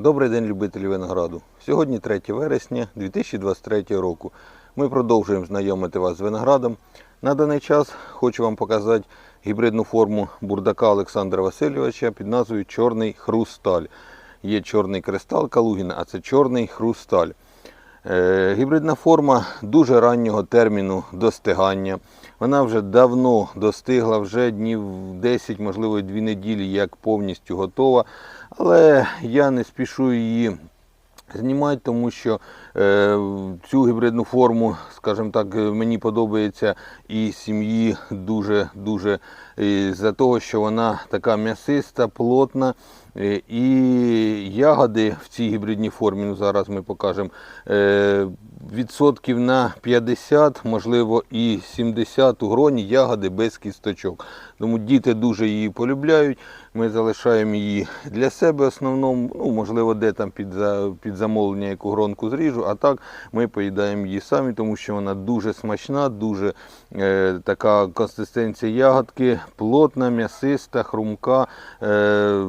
Добрий день, любителі винограду. Сьогодні 3 вересня 2023 року. Ми продовжуємо знайомити вас з виноградом. На даний час хочу вам показати гібридну форму бурдака Олександра Васильовича під назвою Чорний хрусталь. Є чорний кристал Калугіна, а це чорний хрусталь. Е, Гібридна форма дуже раннього терміну достигання. Вона вже давно достигла, вже днів 10, можливо, і 2 неділі, як повністю готова. Але я не спішу її знімати, тому що цю гібридну форму, скажімо так, е, мені подобається і сім'ї дуже-дуже е, за того, що вона така м'ясиста, плотна. Е, І ягоди в цій гібридній формі, ну зараз ми покажемо, е, відсотків на 50, можливо, і 70 у гроні ягоди без кісточок. Тому діти дуже її полюбляють. Ми залишаємо її для себе основному, ну, можливо, де там під замовлення яку гронку зріжу, а так ми поїдаємо її самі, тому що вона дуже смачна, дуже е, така консистенція ягодки, плотна, м'ясиста, хрумка. Е,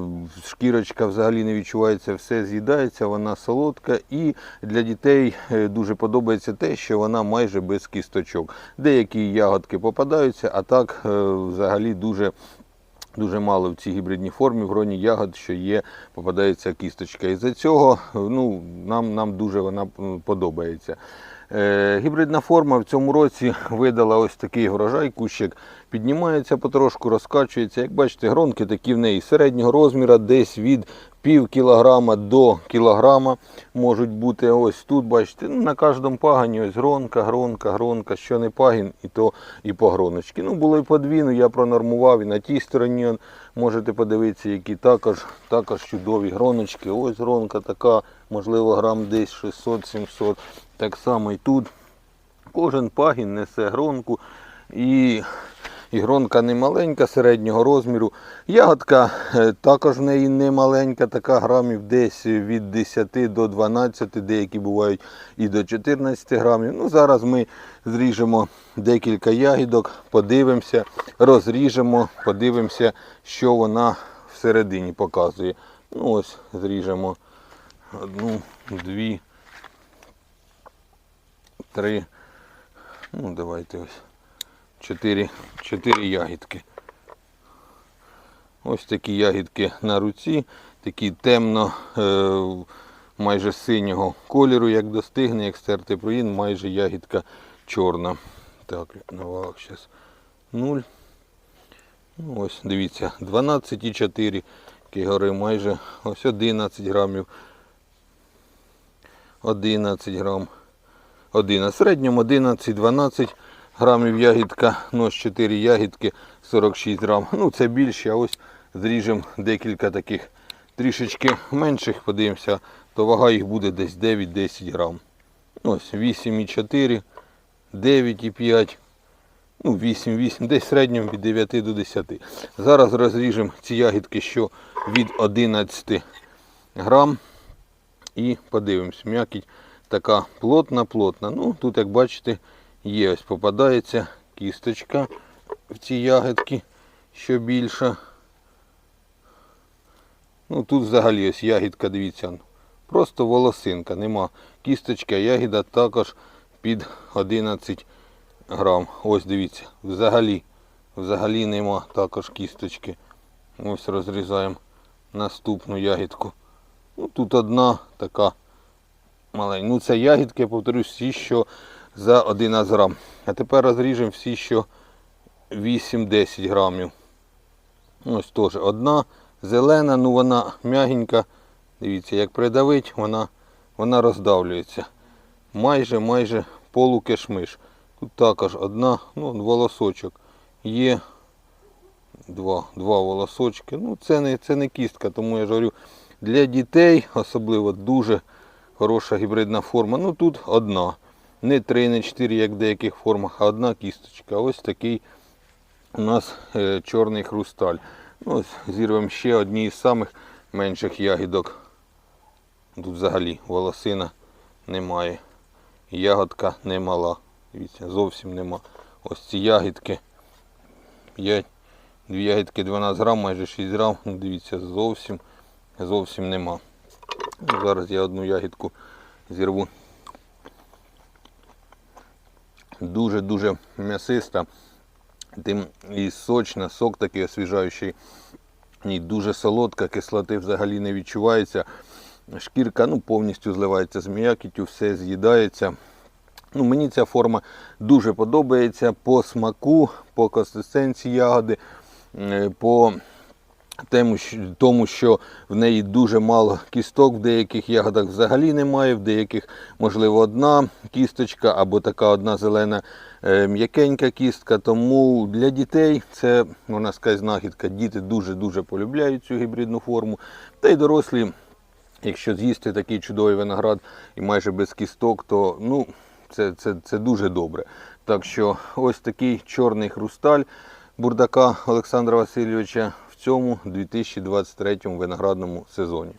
шкірочка взагалі не відчувається, все з'їдається, вона солодка. І для дітей е, дуже подобається те, що вона майже без кісточок. Деякі ягодки попадаються, а так е, взагалі дуже. Дуже мало в цій гібридній формі в гроні ягод, що є, попадається кісточка. І за цього ну, нам, нам дуже вона подобається. Е, гібридна форма в цьому році видала ось такий врожай, кущик піднімається потрошку, розкачується. Як бачите, гронки такі в неї середнього розміру, десь від пів кілограма до кілограма можуть бути. Ось тут, бачите, ну, на кожному пагані ось гронка, гронка, гронка, що не пагін, і то і по гроночки. Ну, було і по дві, ну я пронормував і на тій стороні. Можете подивитися, які також, також чудові гроночки. Ось гронка така, можливо, грам десь 600-700. Так само і тут. Кожен пагін несе гронку. І, і гронка не маленька, середнього розміру. Ягодка е, також в неї не маленька, така грамів десь від 10 до 12, деякі бувають і до 14 грамів. Ну, зараз ми зріжемо декілька ягідок, подивимося, розріжемо, подивимося, що вона всередині показує. Ну, ось зріжемо одну, дві, три. Ну, давайте ось. Чотири, чотири ягідки. Ось такі ягідки на руці, такі темно, е, майже синього кольору, як достигне, як стертий проїн, майже ягідка чорна. Так, на вагах зараз 0. Ну, ось, дивіться, 12,4 кігори, майже ось 11 грамів. 11 грам. 11. В середньому 11-12 грамів ягідка, ну 4 ягідки, 46 грам. Ну це більше, а ось зріжемо декілька таких трішечки менших, подивимося, то вага їх буде десь 9-10 грам. Ось 8,4, 9,5, ну 8-8, десь в середньому від 9 до 10. Зараз розріжемо ці ягідки, що від 11 грам. І подивимось, м'якіть така плотна-плотна. Ну, тут, як бачите, є ось попадається кісточка в ці ягідки, що більша. Ну, тут взагалі ось ягідка, дивіться, просто волосинка, нема. Кісточка, ягіда також під 11 грам. Ось дивіться, взагалі, взагалі нема також кісточки. Ось розрізаємо наступну ягідку. Ну, тут одна така маленька. Ну, це ягідки, я повторюсь, всі, що за 11 грам. А тепер розріжемо всі, що 8-10 грамів. Ось теж одна зелена, ну вона м'ягенька. Дивіться, як придавить, вона, вона роздавлюється. Майже, майже полукешмиш. Тут також одна, ну, волосочок. Є два, два волосочки. Ну, це не, це не кістка, тому я ж говорю, для дітей особливо дуже хороша гібридна форма. Ну тут одна. Не три, не чотири, як в деяких формах, а одна кісточка. Ось такий у нас е, чорний хрусталь. Ну, зірвемо ще одні із самих менших ягідок. Тут взагалі волосина немає. Ягодка немала. Дивіться, зовсім нема. Ось ці ягідки. 5, дві ягідки 12 грам, майже 6 грам. Ну, дивіться, зовсім, зовсім нема. Ну, Зараз я одну ягідку зірву. Дуже-дуже м'ясиста, тим і сочна, сок такий освіжаючий. Ні, дуже солодка, кислоти взагалі не відчувається. Шкірка ну, повністю зливається з м'якіттю, все з'їдається. Ну, мені ця форма дуже подобається по смаку, по консистенції ягоди, е, по тому, що- в неї дуже мало кісток, в деяких ягодах взагалі немає, в деяких, можливо, одна кісточка або така одна зелена е, м'якенька кістка. Тому для дітей це, можна сказати, знахідка. Діти дуже-дуже полюбляють цю гібридну форму. Та й дорослі, якщо з'їсти такий чудовий виноград і майже без кісток, то ну, це, це, це дуже добре. Так що ось такий чорний хрусталь бурдака Олександра Васильовича цьому 2023 виноградному сезоні.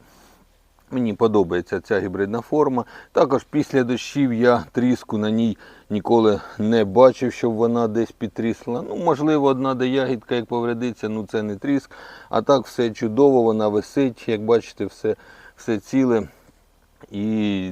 Мені подобається ця гібридна форма. Також після дощів я тріску на ній ніколи не бачив, щоб вона десь підтрісла. Ну, можливо, одна де ягідка, як повредиться, ну це не тріск. А так все чудово, вона висить, як бачите, все, все ціле. І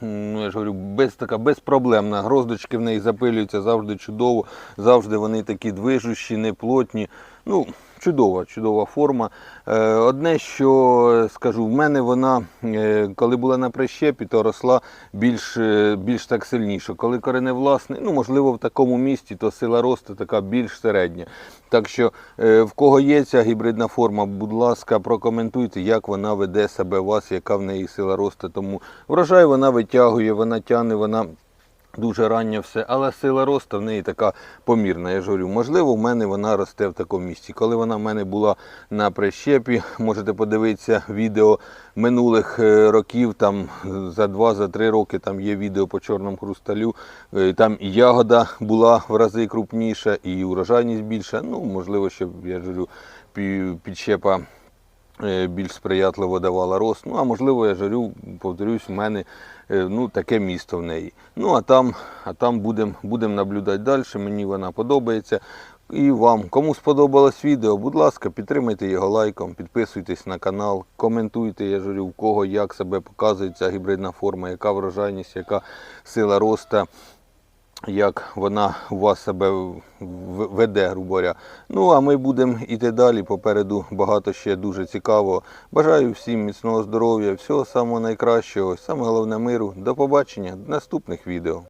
ну, я ж говорю, без, така безпроблемна. Гроздочки в неї запилюються завжди чудово, завжди вони такі движущі, неплотні. Ну, чудова, чудова форма. Е, Одне, що скажу, в мене вона, е, коли була на прищепі, то росла більш, е, більш так сильніше. Коли кореневласний, ну можливо, в такому місті, то сила росту така більш середня. Так що, е, в кого є ця гібридна форма, будь ласка, прокоментуйте, як вона веде себе у вас, яка в неї сила росту. Тому врожай вона витягує, вона тягне, вона дуже рання все, але сила росту в неї така помірна. Я ж говорю, можливо, в мене вона росте в такому місці. Коли вона в мене була на прищепі, можете подивитися відео минулих е, років, там за 2-3 роки там є відео по чорному хрусталю. Е, Там і ягода була в рази крупніша, і урожайність більша. Ну, можливо, щоб я ж говорю, підщепа більш сприятливо давала рост. Ну, а можливо, я жарю, повторюсь, в мене е, ну, таке місто в неї. Ну, а там, а там будемо будем наблюдати далі. Мені вона подобається. І вам, кому сподобалось відео, будь ласка, підтримайте його лайком, підписуйтесь на канал, коментуйте, я жарю, в кого як себе показує ця гібридна форма, яка врожайність, яка сила росту як вона у вас себе веде, грубо говоря. Ну а ми будемо йти далі. Попереду багато ще дуже цікавого. Бажаю всім міцного здоров'я, всього самого найкращого, саме головне миру. До побачення, в наступних відео.